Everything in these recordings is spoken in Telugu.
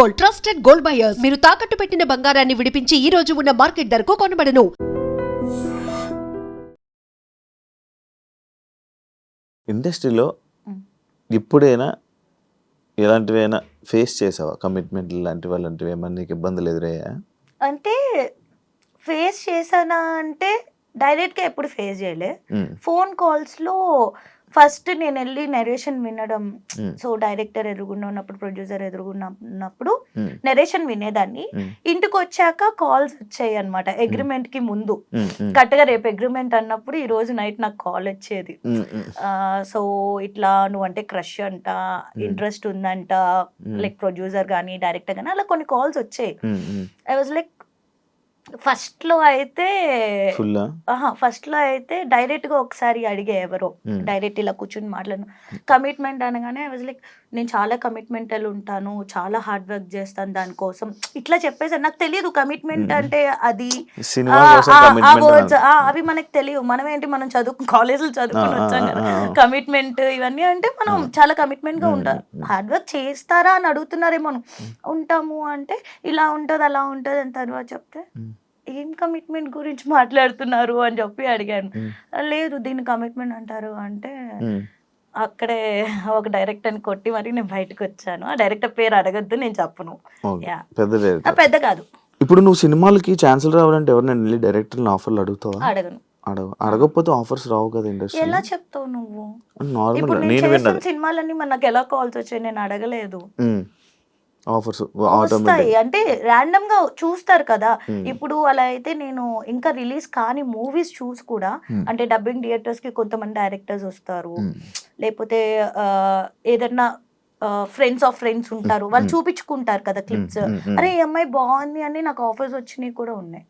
Gold trusted gold buyers. మీరు తాకట్టు పెట్టిన బంగారాన్ని విడిపించి ఈ రోజు ఉన్న మార్కెట్ ధరకు కొనబడను. ఇండస్ట్రీలో ఇప్పుడైనా ఎలాంటివైనా ఫేస్ చేసావా? కమిట్మెంట్ లాంటివి అలాంటివి ఏమన్నా నీకు ఇబ్బందులు ఎదురయ్యా అంటే ఫేస్ చేశానా అంటే డైరెక్ట్గా ఎప్పుడు ఫేస్ చేయలే. ఫోన్ కాల్స్లో ఫస్ట్ నేను వెళ్ళి నెరేషన్ వినడం. సో డైరెక్టర్ ఎదురుగుండా ఉన్నప్పుడు ప్రొడ్యూసర్ ఎదురుగుండా ఉన్నప్పుడు నెరేషన్ వినేదాన్ని. ఇంటికి వచ్చాక కాల్స్ వచ్చాయి అనమాట అగ్రిమెంట్కి ముందు. కరెక్ట్గా రేపు అగ్రిమెంట్ అన్నప్పుడు ఈ రోజు నైట్ నాకు కాల్ వచ్చేది. సో ఇట్లా నువ్వంటే క్రష్ అంట ఇంట్రెస్ట్ ఉందంట లైక్ ప్రొడ్యూసర్ కానీ డైరెక్టర్ కానీ అలా కొన్ని కాల్స్ వచ్చాయి. ఐ వాజ్ లైక్ ఫస్ట్లో అయితే ఫస్ట్లో అయితే డైరెక్ట్గా ఒకసారి అడిగే ఎవరో. డైరెక్ట్ ఇలా కూర్చుని మాట్లాడను. కమిట్మెంట్ అనగానే ఐ వాజ్ లైక్ నేను చాలా కమిట్మెంటల్ ఉంటాను చాలా హార్డ్ వర్క్ చేస్తాను దానికోసం ఇట్లా చెప్పేసారు నాకు తెలియదు కమిట్మెంట్ అంటే అది. అవి మనకు తెలియదు మనం ఏంటి మనం చదువు కాలేజీలో చదువుకుని వచ్చాం కదా. కమిట్మెంట్ ఇవన్నీ అంటే మనం చాలా కమిట్మెంట్గా ఉంటారు హార్డ్ వర్క్ చేస్తారా అని అడుగుతున్నారేమో. ఉంటాము అంటే ఇలా ఉంటది అలా ఉంటది అని తర్వాత చెప్తే ఏం కమిట్మెంట్ గురించి మాట్లాడుతున్నారు అని చెప్పి అడిగాను. లేదు దీన్ని కమిట్మెంట్ అంటారు అంటే అక్కడే ఒక డైరెక్టర్ని కొట్టి మరి నేను బయటకు వచ్చాను. ఆ డైరెక్టర్ పేరు అడగద్దు నేను చెప్పను. పెద్ద కాదు. ఇప్పుడు నువ్వు సినిమాలకి ఛాన్సులు రావాలంటే ఎవరైనా వెళ్ళి డైరెక్టర్ ఆఫర్లు అడుగుతావా? అడగను. అడగ అడగకపోతే ఆఫర్స్ రావు కదా ఇండస్ట్రీ ఎలా చెప్తావు నువ్వు? నార్మల్ నేను సినిమాలన్నీ మనకు ఎలా కాల్స్ వచ్చాయి? నేను అడగలేదు. ఆఫర్స్ వస్తాయి. అంటే ర్యాండమ్గా చూస్తారు కదా. ఇప్పుడు అలా అయితే నేను ఇంకా రిలీజ్ కాని మూవీస్ చూసి కూడా అంటే డబ్బింగ్ థియేటర్స్కి కొంతమంది డైరెక్టర్స్ వస్తారు. లేకపోతే ఆ, ఏదన్నా ఫ్రెండ్స్ ఆఫ్ ఫ్రెండ్స్ ఉంటారు. వాళ్ళు చూపించుకుంటారు కదా క్లిప్స్ అరే ఈ అమ్మాయి బాగుంది అని నాకు ఆఫర్స్ వచ్చినాయి కూడా ఉన్నాయి.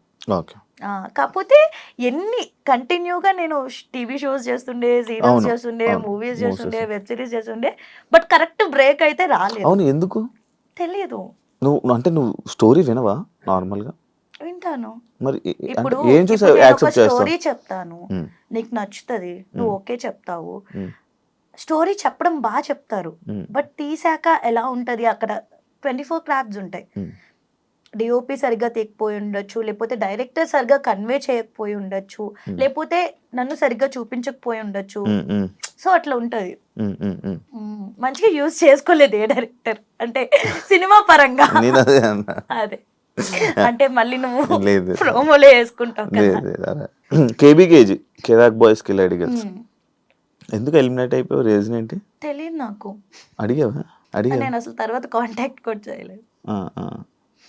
కాకపోతే ఎన్ని కంటిన్యూగా నేను టీవీ షోస్ చేస్తుండే సీరియల్స్ చేస్తుండే మూవీస్ చేస్తుండే వెబ్ సిరీస్ చేస్తుండే బట్ కరెక్ట్ బ్రేక్ అయితే రాలేదు. అవును ఎందుకు? తెలియదు నువ్వు అంటే నువ్వు స్టోరీ వినవా నార్మల్గా వింటాను. మరి ఇప్పుడు ఏం యాక్సెప్ట్ చేస్తావు? స్టోరీ చెప్తాను. నీకు నచ్చుతుంది. నువ్వు ఓకే చెప్తావు. స్టోరీ చెప్పడం బాగా చెప్తారు. బట్ తీసాక ఎలా ఉంటది? అక్కడ ట్వంటీ ఫోర్ క్రాఫ్ట్స్ ఉంటాయి. డిఓపి సరిగ్గా తీయకపోయి ఉండొచ్చు లేకపోతే డైరెక్టర్ సరిగ్గా కన్వే చేయకపోయి ఉండొచ్చు లేకపోతే నన్ను సరిగ్గా చూపించకపోయి ఉండొచ్చు. సో అట్లా ఉంటది. మంచిగా యూజ్ చేసుకోలేదు ఏ డైరెక్టర్. అంటే సినిమా పరంగా. అదే అంటే మళ్ళీ నువ్వు లేదు. ప్రోమోలో వేసుకుంటావు కేబీకేజీ కెరాక్ బాయ్స్కి మ్మ్. ఎందుకు ఎలిమినేట్ అయిపోయావు? రీజన్ ఏంటి? తెలియదు నాకు. అడిగావా? అడిగావా? నేను అసలు తర్వాత కాంటాక్ట్ కూడా చేయలేదు.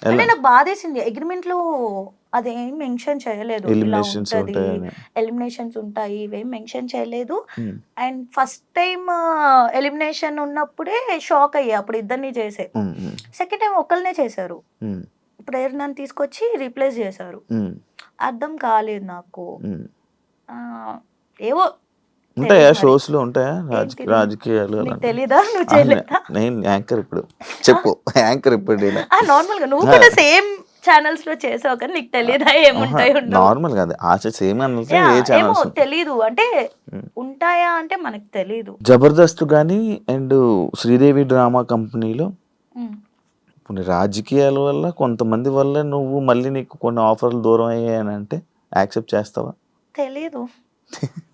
అంటే నాకు బాధేసింది. అగ్రిమెంట్లో అదేం మెన్షన్ చేయలేదు. ఎలిమినేషన్స్ ఉంటాయి ఇవేం మెన్షన్ చేయలేదు. అండ్ ఫస్ట్ టైం ఎలిమినేషన్ ఉన్నప్పుడే షాక్ అయ్యా. అప్పుడు ఇద్దరిని చేసే. సెకండ్ టైం ఒకళ్ళనే చేశారు. మ్మ్, ప్రేరణను తీసుకొచ్చి రీప్లేస్ చేశారు. అర్థం కాలేదు నాకు. ఏవో ఉంటాయా? తెలియదు. షోస్లో ఉంటాయా? రాజకీయాలు? తెలీదా? నువ్వు చేయలేదా? నేను యాంకర్ ఇప్పుడు. చెప్పు. యాంకర్ ఇప్పుడు నేను. నార్మల్గా నువ్వు కూడా సేమ్ ఛానల్స్లో చేసావు కానీ నీకు తెలియదా ఏముంటాయి నార్మల్ కాదు. ఆశ సేమ్ ఏ ఛానల్స్ తెలీదు. అంటే ఉంటాయా అంటే మనకు తెలీదు. జబర్దస్త్ కానీ అండ్ శ్రీదేవి డ్రామా కంపెనీలో. కొన్ని రాజకీయాల వల్ల కొంతమంది వల్ల నువ్వు మళ్ళీ నీకు కొన్ని ఆఫర్లు దూరం అయ్యాయని అంటే యాక్సెప్ట్ చేస్తావా? తెలీదు.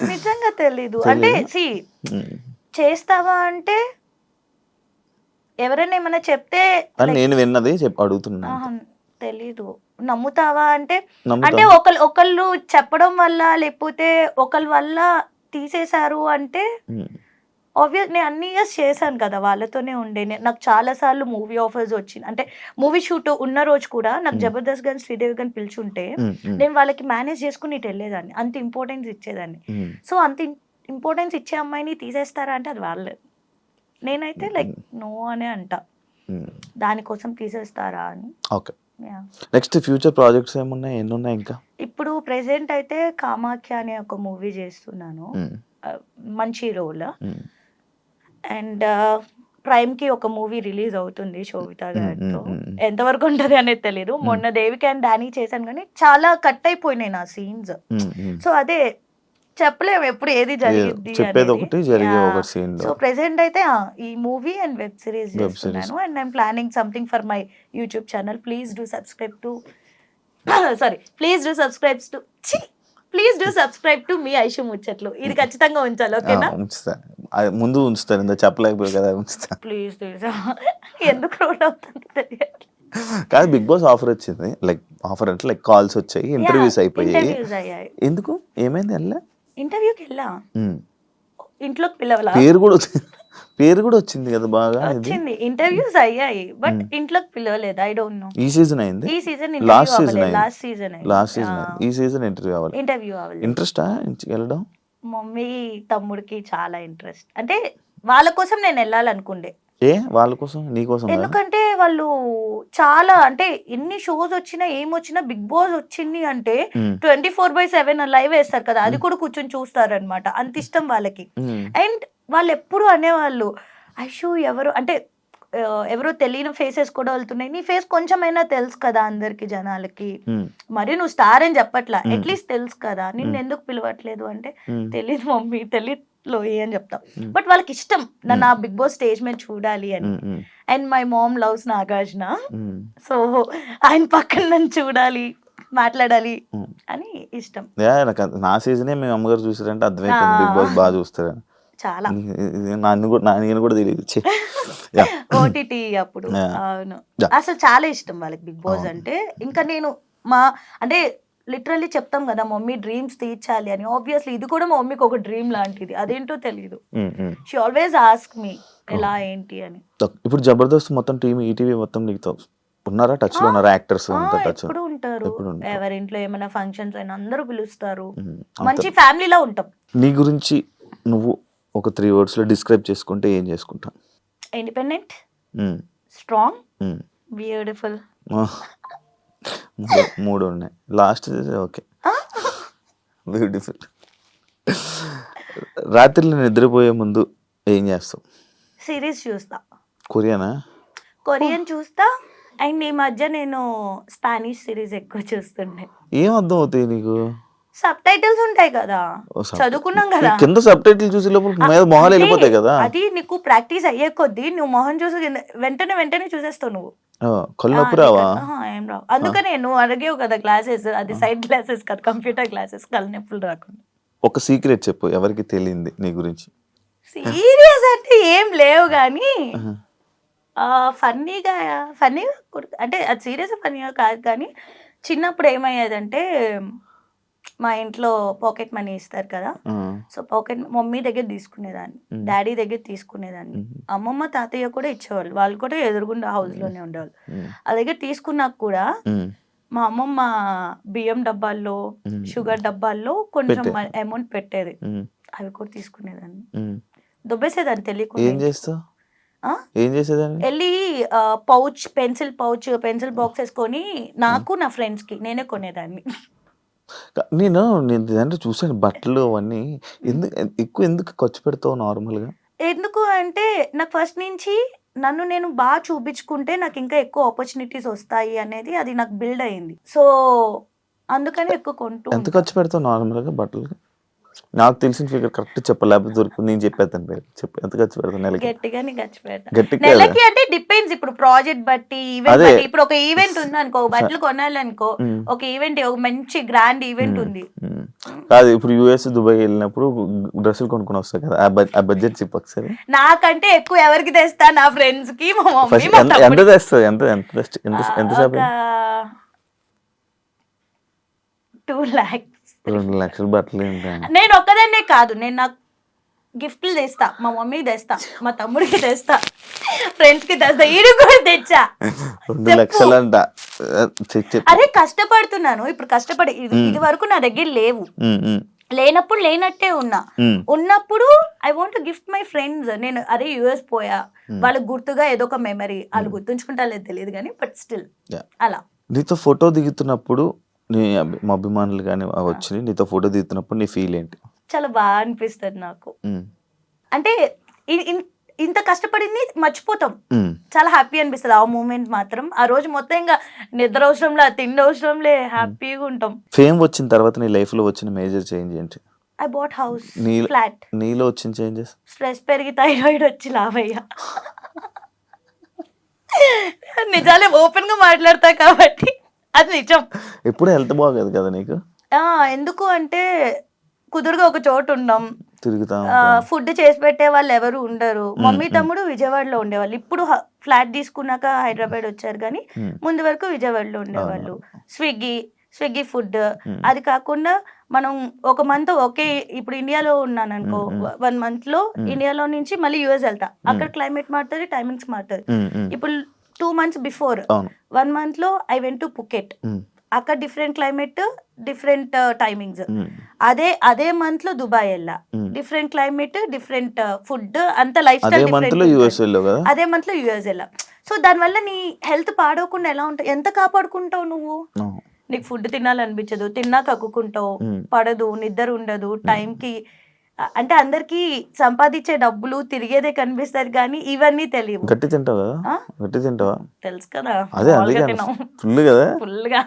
నిజంగా తెలీదు అంటే సి. చేస్తావా అంటే ఎవరైనా ఏమైనా చెప్తే నేను విన్నది చెప్పి అడుగుతున్నా తెలీదు నమ్ముతావా అంటే. అంటే ఒకళ్ళు ఒకళ్ళు చెప్పడం వల్ల లేకపోతే ఒకళ్ళ వల్ల తీసేశారు అంటే. ఆబ్వియస్ నేను అన్ని ఇయర్స్ చేశాను కదా వాళ్ళతోనే ఉండే. నాకు చాలా సార్లు మూవీ ఆఫర్స్ వచ్చింది. అంటే మూవీ షూట్ ఉన్న రోజు కూడా నాకు జబర్దస్త్ గాని శ్రీదేవి గాని పిలుచుంటే. నేను వాళ్ళకి మేనేజ్ చేసుకుని ఇటు వెళ్ళేదాన్ని. అంత ఇంపార్టెన్స్ ఇచ్చేదాన్ని. సో అంత ఇంపార్టెన్స్ ఇచ్చే అమ్మాయిని తీసేస్తారా అంటే అది వాళ్ళే. నేనైతే లైక్ నో అనే అంట. దానికోసం తీసేస్తారా అని. ఓకే. నెక్స్ట్ ఫ్యూచర్ ప్రాజెక్ట్స్ ఏమున్నాయి? ఎన్ని ఉన్నాయి ఇంకా? ఇప్పుడు ప్రెసెంట్ అయితే కామాఖ్య అనే ఒక మూవీ చేస్తున్నాను. మంచి రోల్. అండ్ ప్రైమ్కి ఒక మూవీ రిలీజ్ అవుతుంది శోభిత గారితో. ఎంతవరకు ఉంటది అనేది తెలియదు మొన్న దేవికి అండ్ డానీ చేశాను కానీ చాలా కట్ అయిపోయినాయి నా సీన్స్. సో అదే చెప్పలేము ఎప్పుడు ఏది జరిగింది చెప్పేది ఒకటి, జరిగే ఒక scene లో. సో ప్రెసెంట్ అయితే ఈ మూవీ అండ్ వెబ్ సిరీస్. చేస్తున్నాను. And I'm planning something for my YouTube channel. Please do subscribe to sorry please do subscribe to please do subscribe to మీ ఐషు ముచ్చట్లు ఇది ఖచ్చితంగా ఉంచాలి ఓకేనా? ఉంచుతా. అది ముందు ఉంచుతాను ఇంత చెప్పలేకపోయి కదా ఉంచుతా. ప్లీజ్ ఎందుకు రోడ్ అవుతుంది తెలియదు కాదు బిగ్ బాస్ ఆఫర్ వచ్చింది. లైక్ ఆఫర్ అంటే లైక్ కాల్స్ వచ్చాయి ఇంటర్వ్యూస్ అయిపోయాయి. ఎందుకు? ఏమైంది వెళ్ళా ఇంటర్వ్యూకి వెళ్ళా. ఇంట్లోకి పిలవలా? పేరు కూడా పేరు కూడా వచ్చింది కదా బాగా వచ్చింది. ఇంటర్వ్యూస్ అయ్యాయి బట్ ఇంట్లోకి పిలవలేదు? ఐ డోంట్ నో ఈ సీజన్ అయింది? ఈ season last season last season last season ఈ సీజన్ ఇంటర్వ్యూ అవ్వాలి ఇంటర్వ్యూ అవ్వలేదు. ఇంట్రెస్టా వెళ్ళడం? మమ్మీ తమ్ముడికి చాలా ఇంట్రెస్ట్ అంటే వాళ్ళ కోసం నేను వెళ్ళాలనుకుండే. ఏ? వాళ్ళ కోసం? నీ కోసం? ఎందుకంటే వాళ్ళు చాలా అంటే ఎన్ని షోస్ వచ్చినా ఏం వచ్చినా బిగ్ బాస్ వచ్చింది అంటే. Twenty four by seven live వేస్తారు కదా. అది కూడా కూర్చొని చూస్తారనమాట అంత ఇష్టం వాళ్ళకి. అండ్ వాళ్ళు ఎప్పుడు అనేవాళ్ళు ఐషు ఎవరు అంటే ఎవరో తెలియని ఫేసెస్ కూడా వెళ్తున్నాయి నీ ఫేస్ కొంచెమైనా తెలుసు కదా అందరికి జనాలకి. మరి నువ్వు స్టార్ అని చెప్పట్లా. అట్లీస్ట్ తెలుసు కదా నిన్ను ఎందుకు పిలవట్లేదు అంటే. తెలియదు మమ్మీ తెలియదు లోయి అని చెప్తాం. బట్ వాళ్ళకి ఇష్టం నన్ను ఆ బిగ్ బాస్ స్టేజ్ మీద చూడాలి అని. And my mom loves Nagarjuna. So ఆయన పక్కన నన్ను చూడాలి మాట్లాడాలి. అని ఇష్టం నా సీజనే మేము అమ్మగారు చూసారంటే అర్థమైపోయింది ఆ. బిగ్ బాస్ బాగా చూస్తారని చాలా. నన్ను కూడా నేను కూడా తెలియదు. ఓటీటీ అప్పుడు. అవును. అసలు చాలా ఇష్టం వాళ్ళకి బిగ్ బాస్. అంటే. ఇంకా నేను మా అంటే లిటరల్లీ చెప్తాం కదా మమ్మీ డ్రీమ్స్ తీర్చాలి అని. ఆబ్వియస్లీ ఇది కూడా మా మమ్మీకి ఒక డ్రీమ్ లాంటిది. అదేంటో తెలియదు. షీ ఆల్వేస్ ఆస్క్ మీ ఎలా ఏంటి అని. ఇప్పుడు జబర్దస్త్ మొత్తం టీం ఈటీవీ మొత్తం నీకు ఉన్నారా? టచ్లో ఉన్నారా యాక్టర్స్ టచ్ ఎప్పుడు ఉంటారు. ఎవరింట్లో ఏమైనా ఫంక్షన్స్ అయినా అందరూ పిలుస్తారు. మంచి ఫ్యామిలీలో ఉంటాం. నీ గురించి నువ్వు ఒక త్రీ వర్డ్స్లో డిస్క్రైబ్ చేసుకుంటే ఏం చేసుకుంటా? ఇండిపెండెంట్. స్ట్రాంగ్. బ్యూటిఫుల్. మూడు ఉన్నాయి. లాస్ట్ ఓకే బ్యూటిఫుల్ రాత్రిలో నిద్రపోయే ముందు ఏం చేస్తావు సిరీస్ చూస్తా. కొరియానా కొరియన్ చూస్తా. అండ్ ఈ మధ్య నేను స్పానిష్ సిరీస్ ఎక్కువ చూస్తుండే. ఏం అర్థం అవుతాయి నీకు? సబ్ టైటిల్స్ ఉంటాయి కదా. చదువుకున్నాం కదా. కింద సబ్ టైటిల్ చూసే లోపల మొహాలు వెళ్ళిపోతాయి కదా. అది నీకు ప్రాక్టీస్ అయ్యే కొద్దీ నువ్వు మొహం చూసి వెంటనే వెంటనే చూసేస్తావు నువ్వు. ఆ, కళ్ళు ఆ, నొప్పి రావా? ఏం రావు. అందుకనే నువ్వు అడిగేవు కదా క్లాసెస్ అది సైడ్ క్లాసెస్ కదా కంప్యూటర్ క్లాసెస్ కళ్ళు నొప్పులు రాకుండా. ఒక సీక్రెట్ చెప్పు ఎవరికి తెలియంది నీ గురించి? సీరియస్ అంటే ఏం లేవు కానీ ఫన్నీగా ఫన్నీగా అంటే అది సీరియస్ ఫన్నీగా కాదు కానీ చిన్నప్పుడు ఏమయ్యేదంటే మా ఇంట్లో పాకెట్ మనీ ఇస్తారు కదా. సో పాకెట్ మమ్మీ దగ్గర తీసుకునేదాన్ని. డాడీ దగ్గర తీసుకునేదాన్ని. మ్మ్. అమ్మమ్మ తాతయ్య కూడా ఇచ్చేవాళ్ళు. వాళ్ళు కూడా ఎదురుగుండా house లోనే ఉండేవాళ్ళు. ఆ దగ్గర తీసుకున్నాక కూడా మా అమ్మమ్మ బియ్యం డబ్బాల్లో. షుగర్ డబ్బాల్లో కొంచెం. అమౌంట్ పెట్టేది. అవి కూడా తీసుకునేదాన్ని. దొబ్బేసేదాన్ని ఏం తెలియకుండా చేస్తావు? ఏం చేసేదాన్ని? వెళ్ళి pouch pencil pouch pencil box వేసుకొని నాకు నా ఫ్రెండ్స్కి నేనే కొనేదాన్ని. నేను నేను అంటే చూసాను బట్టలు అవన్నీ. ఎందుకు ఎక్కువ ఎందుకు ఖర్చు పెడతావు నార్మల్గా ఎందుకు అంటే నాకు ఫస్ట్ నుంచి నన్ను నేను బాగా చూపించుకుంటే నాకు ఇంకా ఎక్కువ ఆపర్చునిటీస్ వస్తాయి అనేది అది నాకు బిల్డ్ అయింది. సో అందుకని ఎక్కువ కొంటూ ఎంత. ఖర్చు పెడతావు నార్మల్గా బట్టలకి? నాకు తెలిసిన ఫిగర్ కరెక్ట్ చెప్పాలి లేకపోతే దొరుకుతుంది నేను చెప్పేస్తాను పేరు. చెప్పు ఎంత ఖర్చు పెడతావు నెలకి? గట్టిగానే ఖర్చు పెడతా. గట్టిగా నెలకి అంటే డిపెండ్స్ ఇప్పుడు ప్రాజెక్ట్ బట్టి ఈవెంట్. బట్టి. ఇప్పుడు ఒక ఈవెంట్ ఉంది అనుకో బట్టలు కొనాలనుకో ఒక ఈవెంట్ ఒక మంచి గ్రాండ్ ఈవెంట్ ఉంది. కాదు ఇప్పుడు యుఎస్ దుబాయ్ వెళ్ళినప్పుడు డ్రెస్సులు కొనుక్కొని వస్తాయి కదా ఆ బడ్- ఆ బడ్జెట్ చెప్పు ఒకసారి. నాకంటే ఎక్కువ ఎవరికి తెస్తా? నా ఫ్రెండ్స్కి మా మమ్మీ ఎంత. తెస్తుంది ఎంత ఎంత ఎంత ఎంత టూ లాక్స్ రెండు లక్షల బట్టలు ఉంటాయి నేను ఒక్కదాన్నే కాదు నేను నాకు గిఫ్ట్లు తెస్తా మా మమ్మీకి తెస్తా మా తమ్ముడికి తెస్తా ఫ్రెండ్స్కి తెస్తా ఈడు కూడా తెచ్చా. రెండు. లక్షలు అంట అరే కష్టపడుతున్నాను ఇప్పుడు కష్టపడి ఇది వరకు నా దగ్గర లేవు. లేనప్పుడు లేనట్టే ఉన్నా. ఉన్నప్పుడు I want gift my friends నేను అరే యుఎస్ పోయా. వాళ్ళకి గుర్తుగా ఏదో ఒక మెమరీ వాళ్ళు గుర్తుంచుకుంటా లేదు తెలియదు కానీ బట్ స్టిల్ Yeah. అలా. నీతో ఫోటో దిగుతున్నప్పుడు నీ అభి- మా అభిమానులు కానీ వచ్చి నీతో ఫోటో దిగుతున్నప్పుడు నీ ఫీల్ ఏంటి? చాలా బాగా అనిపిస్తుంది నాకు. ఉమ్, అంటే ఇ- ఇన్- ఇంత కష్టపడింది మర్చిపోతాం. ఉమ్. చాలా హ్యాపీ అనిపిస్తుంది. ఆ మూమెంట్ మాత్రం. ఆ రోజు మొత్తం ఇంకా నిద్ర అవసరంలే తిండి అవసరంలే హ్యాపీగా ఉంటాం. ఫేమ్ వచ్చిన తర్వాత నీ లైఫ్లో వచ్చిన మేజర్ చేంజ్ ఏంటి? I bought house flat. నీలో వచ్చిన చేంజెస్? స్ట్రెస్ పెరిగి థైరాయిడ్ వచ్చి లావయ్యా. నిజాలే ఓపెన్గా మాట్లాడతా కాబట్టి. అది నిజం. ఎప్పుడు హెల్త్ బాగోదు కదా నీకు? ఆ, ఎందుకు అంటే కుదురుగా ఒక చోటు ఉన్నాం తిరుగుతా ఫుడ్ చేసి పెట్టే వాళ్ళు ఎవరు ఉండరు. మమ్మీ తమ్ముడు విజయవాడలో ఉండేవాళ్ళు. ఇప్పుడు ఫ్లాట్ తీసుకున్నాక హైదరాబాద్ వచ్చారు కానీ. ముందు వరకు విజయవాడలో ఉండేవాళ్ళు. Swiggy Swiggy food. అది కాకుండా మనం ఒక మంత్ ఒకే ఇప్పుడు ఇండియాలో ఉన్నాను అనుకో వన్ మంత్లో ఇండియాలో నుంచి మళ్ళీ యుఎస్ వెళ్తా. అక్కడ క్లైమేట్ మారుతుంది టైమింగ్స్ మారుతుంది. ఇప్పుడు టూ మంత్స్ బిఫోర్ వన్ మంత్లో ఐ వెంట్ టు పుకెట్. అక్కడ డిఫరెంట్ క్లైమేట్ డిఫరెంట్ టైమింగ్స్. అదే అదే మంత్లో దుబాయ్ వెళ్ళా. డిఫరెంట్ క్లైమేట్ డిఫరెంట్ ఫుడ్ అంత లైఫ్ అదే స్టైల్ మంత్లో యూఎస్ వెళ్ళావు కదా? అదే మంత్లో యుఎస్ వెళ్ళా. సో దానివల్ల నీ హెల్త్ పాడవకుండా ఎలా ఉంటావు ఎంత కాపాడుకుంటావు నువ్వు. నీకు ఫుడ్ తినాలనిపించదు తిన్నా కక్కుకుంటావు. పడదు నిద్ర ఉండదు టైంకి అంటే అందరికి సంపాదించే డబ్బులు తిరిగేదే కనిపిస్తారు కానీ ఇవన్నీ తెలియవు. గట్టి తింటావు? గట్టి తింటావా? తెలుసు కదా. అదే ఫుల్ కదా. ఫుల్గా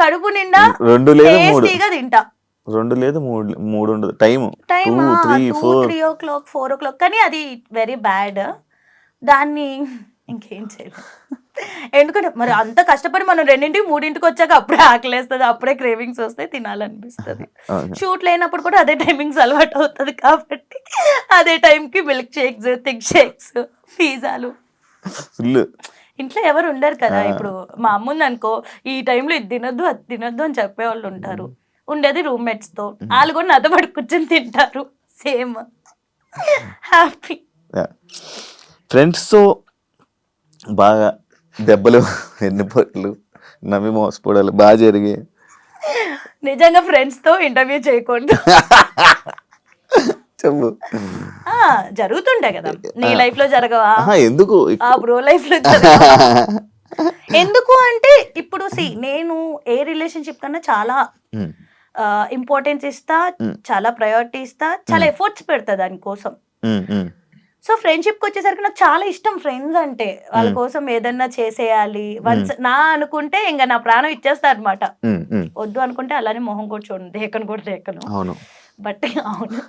కడుపు నిండా రెండు లేదు మూడు. తింటా. రెండు లేదు మూడు మూడు ఉండదు. Time time three o'clock four o'clock కానీ అది వెరీ బ్యాడ్ దాన్ని ఇంకేం చేయలేదు ఎందుకంటే మరి అంత కష్టపడి మనం రెండింటికి మూడింటికి వచ్చాక అప్పుడే ఆకలేస్తుంది అప్పుడే క్రేవింగ్స్ వస్తాయి తినాలనిపిస్తుంది. షూట్ లేనప్పుడు కూడా అదే టైమింగ్స్ అలవాటు అవుతుంది కాబట్టి అదే టైంకి మిల్క్ షేక్స్ థిక్ షేక్స్ పిజ్జాలు. ఇంట్లో ఎవరు ఉండరు కదా. ఇప్పుడు మా అమ్మ అనుకో ఈ టైంలో ఇది తినొద్దు అది తినొద్దు అని చెప్పేవాళ్ళు ఉంటారు. ఉండేది రూమ్మేట్స్తో. వాళ్ళు కూడా నాతో పాటు కూర్చొని తింటారు. సేమ్. హ్యాపీ ఫ్రెండ్స్తో బాగా దెబ్బలు ఎన్నిపోట్లు నమ్మి మోసపోవడాలు బాగా జరిగి నిజంగా ఫ్రెండ్స్తో ఇంటర్వ్యూ చేయకూడదు. చెప్పు. ఆ, జరుగుతుంటాయి కదా. నీ లైఫ్లో జరగవా? ఎందుకు? ఆ బ్రో లైఫ్లో? ఎందుకు అంటే ఇప్పుడు సి నేను ఏ రిలేషన్షిప్ కన్నా చాలా ఇంపార్టెన్స్ ఇస్తా చాలా ప్రయారిటీ ఇస్తా చాలా ఎఫర్ట్స్ పెడతా దానికోసం. సో ఫ్రెండ్షిప్ వచ్చేసరికి నాకు చాలా ఇష్టం ఫ్రెండ్స్ అంటే. వాళ్ళ కోసం ఏదన్నా చేసేయాలి. వన్స్ నా అనుకుంటే ఇంకా నా ప్రాణం ఇచ్చేస్తా అనమాట. వద్దు అనుకుంటే అలానే మొహం కూడా చూడండి దేకను కూడా దేకను. అవును. బట్ అవును.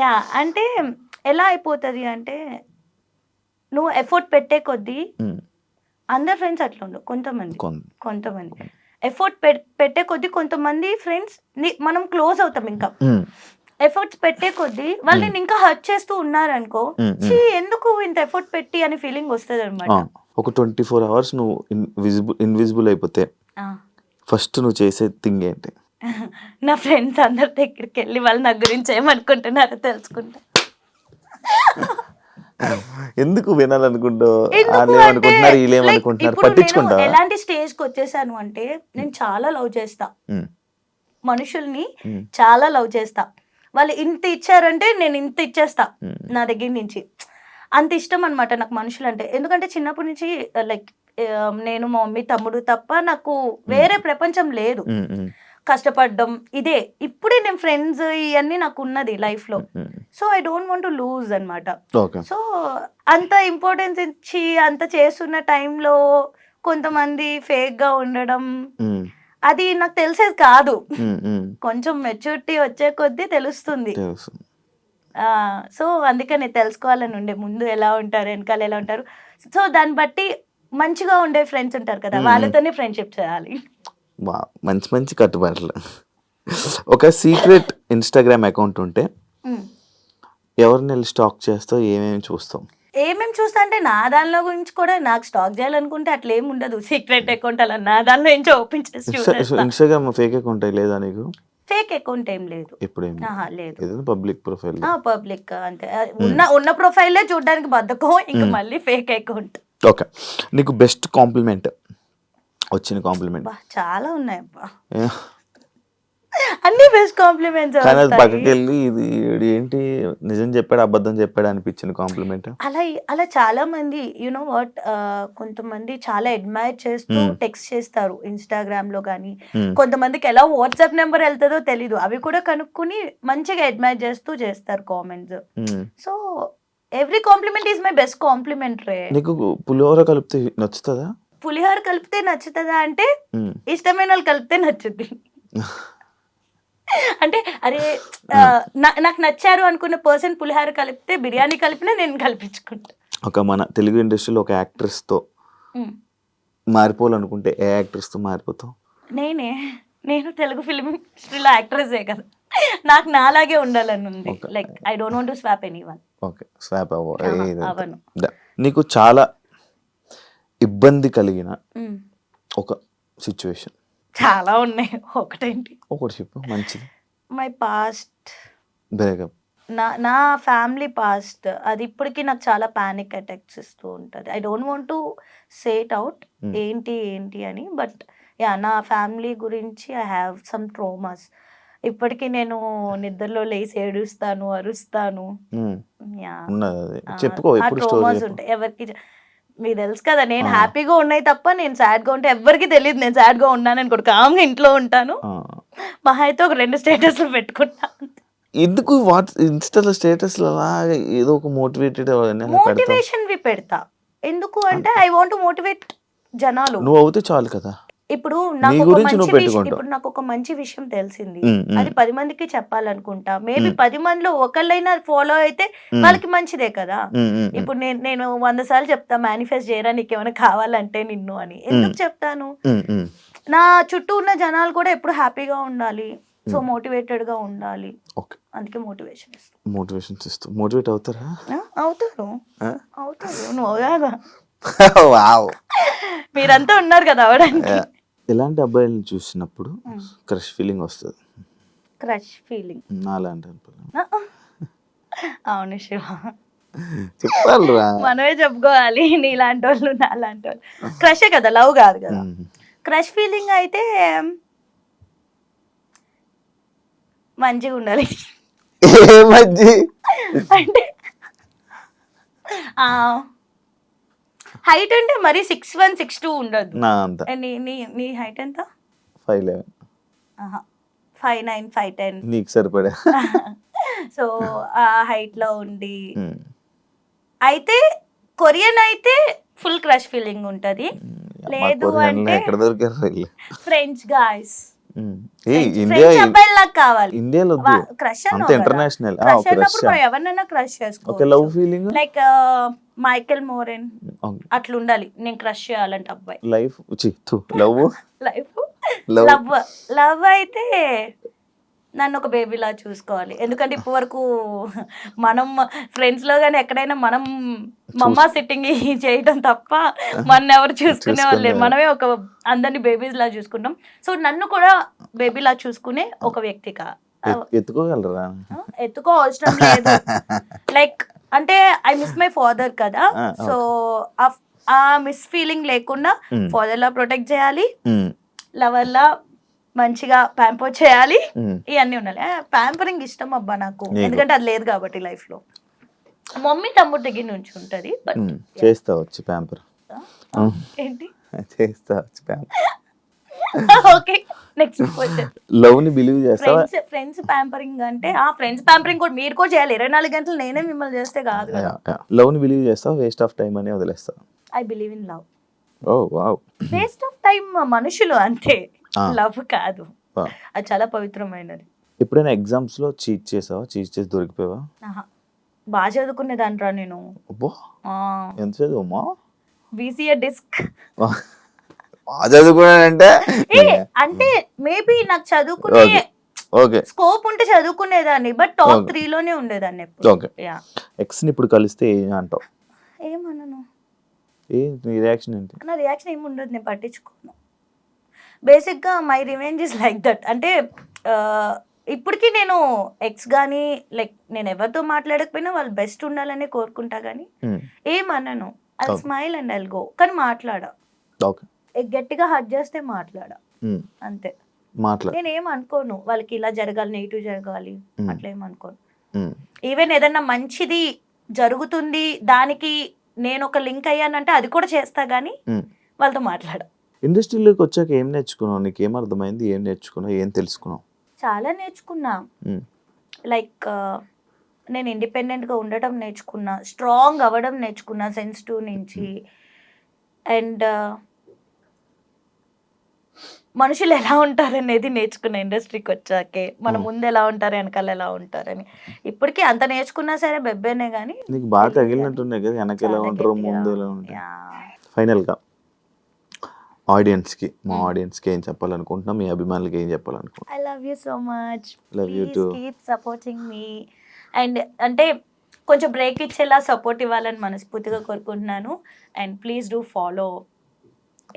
యా అంటే ఎలా అయిపోతుంది అంటే నువ్వు ఎఫర్ట్ పెట్టే కొద్దీ అందరు ఫ్రెండ్స్ అట్లా ఉండవు కొంతమంది. కొంత కొంతమంది. ఎఫర్ట్ పెట్టే కొద్దీ కొంతమంది ఫ్రెండ్స్ మనం క్లోజ్ అవుతాం ఇంకా. ఎఫర్ట్స్ పెట్టే కొద్దీ వాళ్ళు నేను ఇంకా హర్ట్ చేస్తూ ఉన్నారనుకో మ్మ్, మ్మ్. "ఛీ, ఎందుకు ఇంత ఎఫర్ట్ పెట్టి అనే ఫీలింగ్ వస్తుంది అనమాట ఒక ట్వంటీ ఫోర్ అవర్స్ నువ్వు ఇన్విజిబుల్ ఇన్విజిబుల్ అయిపోతే ఫస్ట్ నువ్వు చేసే థింగ్ ఏంటి? నా ఫ్రెండ్స్ అందరి దగ్గరికి వెళ్ళి వాళ్ళు నా గురించి ఏమనుకుంటున్నారో తెలుసుకుంటా. ఎందుకు వినాలనుకుంటావు? ఎలాంటి స్టేజ్కి వచ్చేసాను అంటే నేను చాలా లవ్ చేస్తా. మనుషుల్ని చాలా లవ్ చేస్తా. వాళ్ళు ఇంత ఇచ్చారంటే నేను ఇంత ఇచ్చేస్తా ఉమ్. నా దగ్గర నుంచి. అంత ఇష్టం అనమాట నాకు మనుషులు అంటే ఎందుకంటే చిన్నప్పటి నుంచి లైక్ నేను మా మమ్మీ తమ్ముడు తప్ప నాకు వేరే ప్రపంచం లేదు. ఉమ్, కష్టపడడం ఇదే. ఇప్పుడే నేను ఫ్రెండ్స్ ఇవన్నీ నాకు ఉన్నది లైఫ్లో. So I don't want to lose అనమాట సో అంత ఇంపార్టెన్స్ ఇచ్చి అంత చేస్తున్న టైంలో కొంతమంది ఫేక్గా ఉండడం అది నాకు తెలిసేది కాదు. కొంచెం మెచ్యూరిటీ వచ్చే కొద్దీ తెలుస్తుంది. సో అందుకని తెలుసుకోవాలని ఉండే. ముందు ఎలా ఉంటారు వెనకాల ఎలా ఉంటారు. సో దాన్ని బట్టి మంచిగా ఉండే ఫ్రెండ్స్ ఉంటారు కదా. వాళ్ళతోనే ఫ్రెండ్షిప్ చేయాలి. మంచి మంచి కట్టుబాట్లు ఒక సీక్రెట్ ఇన్స్టాగ్రామ్ అకౌంట్ ఉంటే. ఎవరిని వెళ్ళి స్టాక్ చేస్తావు? ఏమేమి చూస్తావు? ఏమేమి చూస్తా అంటే నా దానిలో గురించి కూడా నాకు స్టాక్ చేయాలనుకుంటే అట్లా ఏమి ఉండదు. సీక్రెట్ అకౌంట్ అలా నా దానిలో నుంచి ఓపెన్ చేసి ఇన్స్టాగ్రామ్ ఫేక్ అకౌంట్ లేదా నీకు? ఫేక్ అకౌంట్ ఏం లేదు. ఆహా, లేదు. Public profile. పబ్లిక్ అంతే. ఆ, ఉన్న ఉన్న ప్రొఫైలే చూడడానికి బద్దకం ఇంకా మళ్ళీ ఫేక్ అకౌంట్. ఓకే. నీకు బెస్ట్ కాంప్లిమెంట్. వచ్చిన కాంప్లిమెంట్. చాలా ఉన్నాయి అబ్బా. అన్ని బెస్ట్ కాంప్లిమెంట్స్ కానీ అది పక్కకి వెళ్ళి ఇది ఏంటి నిజం చెప్పాడు అబద్ధం చెప్పాడు అనిపించిన కాంప్లిమెంట్ అలా అలా చాలా మంది యునో వాట్ కొంతమంది చాలా అడ్మైర్ చేస్తూ టెక్స్ట్ చేస్తారు ఇన్స్టాగ్రామ్లో కానీ Hmm. కొంతమందికి ఎలా వాట్సాప్ నెంబర్ వెళ్తుందో తెలీదు. అవి కూడా కనుక్కుని మంచిగా అడ్మైర్ చేస్తూ చేస్తారు comments so every compliment is my best compliment రే. నీకు పులిహోర కలిపితే నచ్చుతుందా? పులిహోర కలిపితే నచ్చుతుందా అంటే మ్మ్. ఇష్టమైన వాళ్ళు కలిపితే నచ్చుద్ది. అంటే అరే నా- నాకు నచ్చారు అనుకున్న పర్సన్ పులిహార కలిపితే బిర్యానీ కలిపినా నేను కల్పించుకుంటా. ఒక మన తెలుగు ఇండస్ట్రీలో ఒక యాక్ట్రెస్తో ఉమ్. మారిపోవాలనుకుంటే ఏ యాక్ట్రెస్తో మారిపోతావు? నేనే. నేను తెలుగు ఫిల్మ్ ఇండస్ట్రీలో యాక్ట్రెసే కదా. నాకు నాలాగే ఉండాలని ఉంది. Like I don't want to swap anyone okay swap. The- నీకు చాలా ఇబ్బంది కలిగిన ఒక సిచ్యువేషన్ చాలా ఉన్నాయి. ఒకటేంటి? ఒకటి చెప్పు మంచిది. My past breakup. నా నా ఫ్యామిలీ పాస్ట్ అది ఇప్పటికీ నాకు చాలా పానిక్ అటాక్స్ ఇస్తూ ఉంటుంది. I don't want to set out Hmm. ఏంటి ఏంటి అని. బట్ యా నా ఫ్యామిలీ గురించి ఐ హ్యావ్ సమ్ ట్రోమాస్ ఇప్పటికీ నేను నిద్రలో లేచి ఏడుస్తాను అరుస్తాను. యా ఆ, చెప్పుకో ఎప్పుడు స్టోరీ ఉంటాయి. ఎవరికి మీకు తెలుసు కదా నేను. హ్యాపీగా ఉన్నాయి తప్ప నేను sad గా ఉంటే ఎవరికి తెలియదు నేను sad గా ఉన్నాను అనుకోడు కామ్గా ఇంట్లో ఉంటాను. మహా అయితే ఒక రెండు స్టేటస్లు పెట్టుకుంటా ఎందుకు వాట్ ఇన్స్టాలో స్టేటస్ ఏదో ఒక మోటివేటెడ్ మోటివేషన్ వి పెడతా. ఎందుకు అంటే ఐ వాంట్ మోటివేట్ జనాలు. నువ్వు అవుతే చాలు కదా. ఇప్పుడు నాకు ఒక మంచి విషయం. ఇప్పుడు నాకు ఒక మంచి విషయం తెలిసింది. అది పది మందికి చెప్పాలనుకుంటా. మేబీ. పది మందిలో ఒకళ్ళైనా ఫాలో అయితే. వాళ్ళకి మంచిదే కదా. ఇప్పుడు నేను నేను వంద సార్లు చెప్తా మేనిఫెస్ట్ చేయరా నీకు ఏమైనా కావాలంటే నిన్ను అని. ఎందుకు చెప్తాను. నా చుట్టూ ఉన్న జనాలు కూడా ఎప్పుడు హ్యాపీగా ఉండాలి. సో మోటివేటెడ్గా ఉండాలి. అందుకే మోటివేషన్ ఇస్తాను మోటివేషన్స్ ఇస్తూ. మోటివేట్ అవుతారా? అవుతారు? అవుతారు. నువ్వు వావ్. మీరంతా ఉన్నారు కదా అవడానికి. ఎలాంటి అబ్బాయిలను చూసినప్పుడు. క్రష్ ఫీలింగ్ వస్తుంది? Crush feeling. నాలాంటి. అవును శివ. చెప్పాలిరా. మనమే చెప్పుకోవాలి నీలాంటి వాళ్ళు నాలాంటి వాళ్ళు క్రషే కదా లవ్ కాదు కదా. క్రష్ ఫీలింగ్ అయితే మంచిగా ఉండాలి. అంటే హైట్ అంటే మరి సిక్స్ వన్ సిక్స్ టూ ఉండదు. నా అంత. నీ నీ నీ హైట్ ఎంత? Five eleven. Five nine five ten. నీకు సరిపడా. సో ఆ హైట్లో ఉండి. ఉమ్. అయితే కొరియన్ అయితే ఫుల్ క్రష్ ఫీలింగ్ ఉంటది. మా లేదు కొరియన్లో అంటే ఎక్కడ దొరికారు వీళ్ళు? French guys. ఇండియా కావాలి. ఇండియాలో క్రష్ అంత ఇంటర్నేషనల్ క్రష్ అన్నప్పుడు మనం ఎవరినైనా crush okay love feeling like Michael Moren అట్లా ఉండాలి నేను క్రష్ చేయాలంటే అబ్బాయి. Life love life. Love love అయితే నన్ను ఒక బేబీలా చూసుకోవాలి. ఎందుకంటే ఇప్పటి వరకు మనం ఫ్రెండ్స్లో కానీ ఎక్కడైనా మనం మమ్మ సిట్టింగ్ చేయడం తప్ప మన ఎవరు చూసుకునే వాళ్ళు లేరు. మనమే ఒక అందరిని బేబీస్ లా చూసుకుంటాం. సో నన్ను కూడా బేబీలా చూసుకునే ఒక వ్యక్తిగా. ఎత్తుకోగలరా? ఎత్తుకో అవసరం లేదు. లైక్ అంటే ఐ మిస్ మై ఫాదర్ కదా. సో ఆ మిస్ ఫీలింగ్ లేకుండా. ఫాదర్ లా ప్రొటెక్ట్ చేయాలి. లవర్ లా మంచిగా ప్యాంపర్ చేయాలి. ఇవన్నీ ఉండాలి. ప్యాంపరింగ్ ఇష్టం అబ్బా నాకు? ఎందుకంటే అది లేదు కాబట్టి లైఫ్లో. మమ్మీ తమ్ముడు దగ్గర నుంచి ఉంటది బట్ చేస్తా వచ్చి ప్యాంపర్ ఏంటి? చేస్తా వచ్చి ప్యాంపర్ ఓకే నెక్స్ట్ క్వశ్చన్ లవ్ని బిలీవ్ చేస్తావా? ఫ్రెండ్స్ ఫ్రెండ్స్ ప్యాంపరింగ్ అంటే ఆ ఫ్రెండ్స్ ప్యాంపరింగ్ కూడా మీరు కూడా చేయాలి. ఇరవై నాలుగు గంటలు నేనే మిమ్మల్ని చేస్తే కాదు లవ్ని బిలీవ్ చేస్తావా? వేస్ట్ ఆఫ్ టైం అని వదిలేస్తావా? I believe in love oh wow waste of time మనుషులు అంతే. లవ్ కాదు. అది చాలా పవిత్రమైనది. ఎప్పుడైనా ఎగ్జామ్స్లో చీట్ చేసావా? చీట్ చేసి దొరికిపోయావా. బాగా చదువుకునేదంట్రా నేను. అబ్బో. ఎంత చదువుమా? బీసీఏ డిస్క్. బాగా చదువుకున్నానంటే? అంటే మేబీ నాకు చదువుకునే ఓకే. స్కోప్ ఉంటే చదువుకునేదాన్ని బట్ టాప్. త్రీ లోనే ఉండేదాన్ని ఓకే. ఎక్స్ని ఇప్పుడు కలిస్తే అంటావు? ఏమన్నాను ఏ నీ రియాక్షన్ ఏంటి? నా రియాక్షన్ ఏమి ఉండదు నేను పట్టించుకోను. బేసిక్గా my revenge is like that. అంటే ఇప్పటికీ నేను ఎక్స్ కానీ లైక్ నేను ఎవరితో మాట్లాడకపోయినా వాళ్ళు బెస్ట్ ఉండాలని కోరుకుంటా కానీ ఉమ్, ఏమన్నాను I. Smile and I'll go. కానీ మాట్లాడా. గట్టిగా హట్ చేస్తే మాట్లాడా. ఉమ్, అంతే. నేను ఏం అనుకోను వాళ్ళకి ఇలా జరగాలి నెగిటివ్ జరగాలి Hmm. అట్లా ఏం అనుకోను ఈవెన్ ఏదన్నా మంచిది జరుగుతుంది దానికి నేను ఒక లింక్ అయ్యానంటే అది కూడా చేస్తా కానీ. వాళ్ళతో మాట్లాడ. ఇండస్ట్రీలోకి వచ్చాక ఏం నేర్చుకున్నావు? నీకు ఏం అర్థమైంది? ఏం నేర్చుకున్నావు? ఏం తెలుసుకున్నావు? చాలా నేర్చుకున్నా. లైక్ నేను ఇండిపెండెంట్గా ఉండటం నేర్చుకున్నా. స్ట్రాంగ్ అవ్వడం నేర్చుకున్నా సెన్సిటివ్ నుంచి. అండ్ మనుషులు ఎలా ఉంటారు అనేది నేర్చుకున్న ఇండస్ట్రీకి వచ్చాకే. మన. ముందు ఎలా ఉంటారు వెనకాల ఎలా ఉంటారని. ఇప్పటికీ అంత నేర్చుకున్నా సరే బెబ్బేనే కానీ నీకు బాగా తగిలినట్టున్నాయి కదా. వెనక ఎలా ఉంటారు. ముందు ఎలా ఉంటారు. ఫైనల్గా. ఆడియన్స్కి మా Hmm. ఆడియన్స్కి ఏం చెప్పాలనుకుంటున్నాం? మీ అభిమానులకి ఏం చెప్పాలనుకుంటున్నాం? I love you so much Love you too. Keep supporting me and అంటే కొంచెం బ్రేక్ ఇచ్చేలా సపోర్ట్ ఇవ్వాలని మనస్ఫూర్తిగా కోరుకుంటున్నాను. అండ్ ప్లీజ్ డూ ఫాలో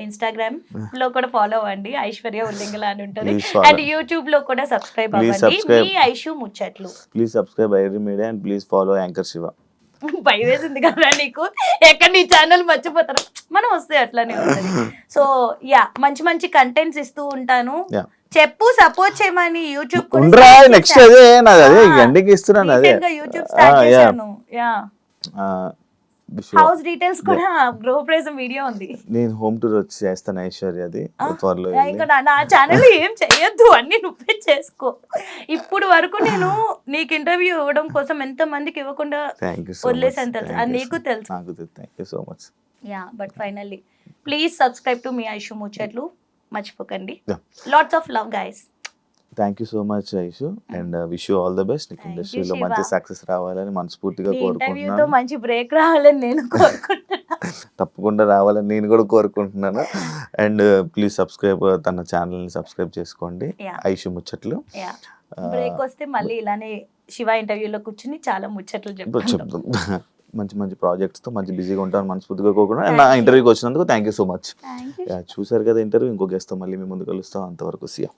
ఇన్స్టాగ్రామ్లో కూడా ఫాలో అవ్వండి ఐశ్వర్య ఉల్లింగల అని ఉంటుంది. అండ్ యూట్యూబ్లో కూడా సబ్స్క్రైబ్ అవ్వండి. మీ ఐషు ముచ్చట్లు. Please subscribe Iri media and please follow anchor Shiva భయం వేసింది కదా నీకు? ఎక్కడ నీ ఛానల్ మర్చిపోతారు? మనం వస్తే అట్లానే ఉంటుంది. సో యా మంచి మంచి కంటెంట్స్ ఇస్తూ ఉంటాను. చెప్పు సపోర్ట్ చేయమని యూట్యూబ్ ఉండరా నెక్స్ట్ అదే నాది అదే ఇస్తున్నాను అదే. YouTube start. చేశాను. యా హౌస్ డీటెయిల్స్ కూడా గృహప్రవేశం వీడియో ఉంది. నేను హోమ్ టూర్ వచ్చి చేస్తాను ఐశ్వర్యది త్వరలో ఇంకా నా- ఛానల్ ఏం చెయ్యొద్దు అన్ని నువ్వే చేసుకో. ఇప్పుడు వరకు నేను నీకు ఇంటర్వ్యూ ఇవ్వడం కోసం ఎంత మందికి ఇవ్వకుండా వదిలేసాను తెలుసు? నీకు తెలుసు. నాకు thank you so much yeah but finally please subscribe to మీ ఐషు ముచ్చట్లు మర్చిపోకండి. Lots of love guys thank you so much Aishu and wish you all the best నీకు ఇండస్ట్రీలో. మంచి సక్సెస్ రావాలని మనస్ఫూర్తిగా కోరుకుంటున్నాను. మంచి బ్రేక్ రావాలని నేను కోరుకుంటున్నా. తప్పకుండా రావాలని నేను కూడా కోరుకుంటున్నాను. అండ్ ప్లీజ్ సబ్స్క్రైబ్ తన ఛానల్ని సబ్స్క్రైబ్ చేసుకోండి. ఐషు ముచ్చట్లు. బ్రేక్ వస్తే మళ్ళీ ఇలానే శివ ఇంటర్వ్యూలో కూర్చుని చాలా ముచ్చట్లు చెప్తాం. మంచి మంచి ప్రాజెక్ట్స్తో మంచి బిజీగా ఉంటాను మనస్ఫూర్తిగా కోరుకుంటున్నాను. And నా ఇంటర్వ్యూకి వచ్చినందుకు థ్యాంక్ యూ సో మచ్ చూసారు కదా ఇంటర్వ్యూ ఇంకో గెస్ట్తో మళ్ళీ మీ ముందు కలుస్తాం. అంతవరకు సియా